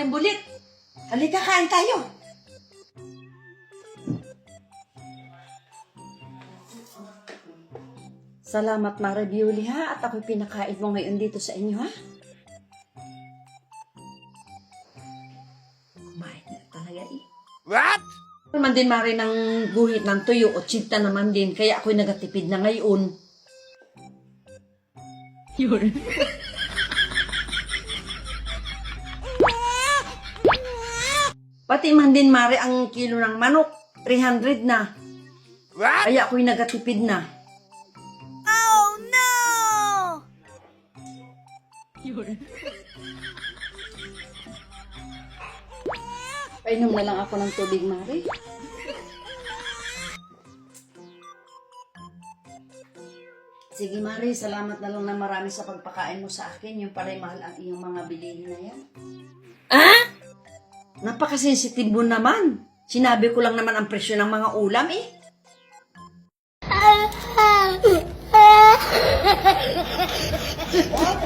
Maring Bulit. Halika, kain tayo. Salamat, Mare Biuli, ha? At ako'y pinakain mo ngayon dito sa inyo, ha? Kumain na talaga, eh. What? Naman din, Mare, ng guhit ng tuyo o tsinta naman din. Kaya ako'y nagatipid na ngayon. Yun. Pati man din, Mare, ang kilo ng manok. 300 na. What? Kaya ako'y nagatipid na. Oh no! Painom na lang ako ng tubig, Mare. Sige, Mare, salamat na lang na marami sa pagpakain mo sa akin. Yung pala mahal ang iyong mga bilihin na yan. Ah? Napakasensitive mo naman. Sinabi ko lang naman ang presyo ng mga ulam eh.